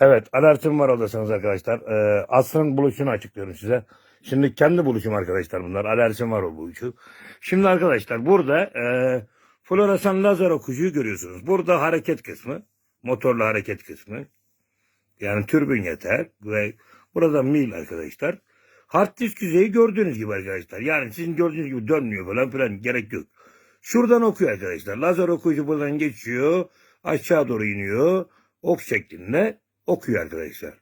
Evet, alertim var odasınız arkadaşlar. Ee, asrın buluşunu açıklıyorum size. Şimdi kendi buluşum arkadaşlar bunlar. Alertim var o buluşu. Şimdi arkadaşlar burada e, floresan lazer okuyucuyu görüyorsunuz. Burada hareket kısmı, motorlu hareket kısmı. Yani türbün yeter ve burada mil arkadaşlar. Hard disk yüzeyi gördüğünüz gibi arkadaşlar. Yani sizin gördüğünüz gibi dönmüyor falan filan gerek yok. Şuradan okuyor arkadaşlar. Lazer okuyucu buradan geçiyor. Aşağı doğru iniyor. Ok şeklinde okuyor arkadaşlar.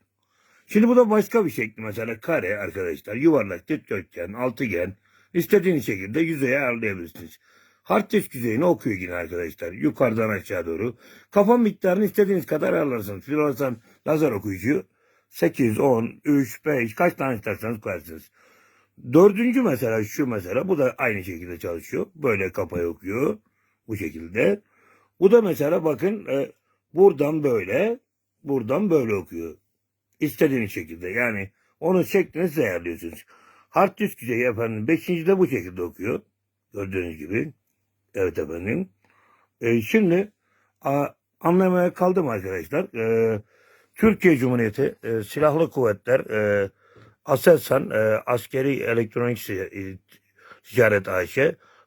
Şimdi bu da başka bir şekli mesela kare arkadaşlar. Yuvarlak, dikdörtgen, altıgen. istediğiniz şekilde yüzeye ayarlayabilirsiniz. Disk yüzeyini okuyor yine arkadaşlar. Yukarıdan aşağı doğru. Kafa miktarını istediğiniz kadar ayarlarsınız. Floresan lazer okuyucu 8, 10, 3, 5 kaç tane isterseniz koyarsınız. Dördüncü mesela şu mesela bu da aynı şekilde çalışıyor. Böyle kafaya okuyor. Bu şekilde. Bu da mesela bakın e, buradan böyle buradan böyle okuyor. İstediğiniz şekilde yani onun şeklini ayarlıyorsunuz. Hard disk yüzeyi efendim. Beşinci de bu şekilde okuyor. Gördüğünüz gibi. Evet efendim. E, şimdi a, anlamaya kaldım arkadaşlar. E, Türkiye Cumhuriyeti e, Silahlı Kuvvetler e, Aselsan e, Askeri Elektronik Ticaret AŞ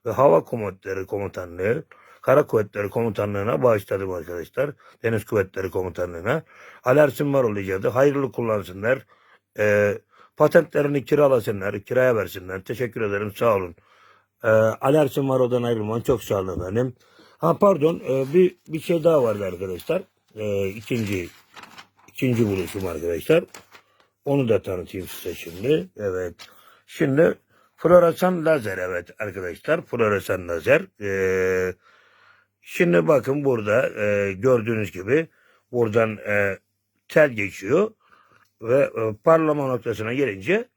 ve Hava Kuvvetleri Komutanlığı Kara Kuvvetleri Komutanlığı'na bağışladım arkadaşlar. Deniz Kuvvetleri Komutanlığı'na. Alersin var olacaktı. Hayırlı kullansınlar. E, patentlerini kiralasınlar. Kiraya versinler. Teşekkür ederim. Sağ olun. E, Alersin var odan ayrılman. Çok sağ olun efendim. Ha pardon. e, bir, bir şey daha vardı arkadaşlar. E, ikinci ikinci buluşum arkadaşlar. Onu da tanıtayım size şimdi. Evet. Şimdi floresan lazer evet arkadaşlar. Floresan lazer. Ee, şimdi bakın burada e, gördüğünüz gibi buradan e, tel geçiyor ve e, parlama noktasına gelince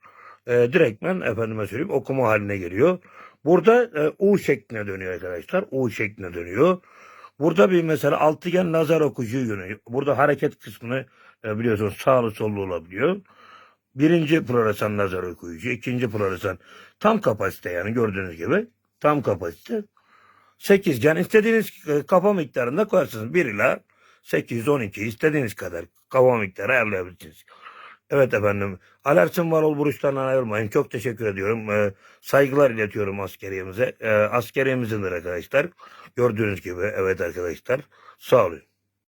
e, direktmen efendime söyleyeyim okuma haline geliyor. Burada e, U şekline dönüyor arkadaşlar. U şekline dönüyor. Burada bir mesela altıgen lazer okuyucu yönü. Burada hareket kısmını e, biliyorsunuz sağlı sollu olabiliyor. Birinci floresan lazer okuyucu, ikinci floresan tam kapasite yani gördüğünüz gibi tam kapasite. 8 yani istediğiniz e, kafa miktarında koyarsınız. 1 ila 8, 12 istediğiniz kadar kafa miktarı ayarlayabilirsiniz. Evet efendim. Alersin var ol buruşlarından ayrılmayın. Çok teşekkür ediyorum. Ee, saygılar iletiyorum askeriyemize. Ee, askeriyemizin arkadaşlar. Gördüğünüz gibi evet arkadaşlar. Sağ olun.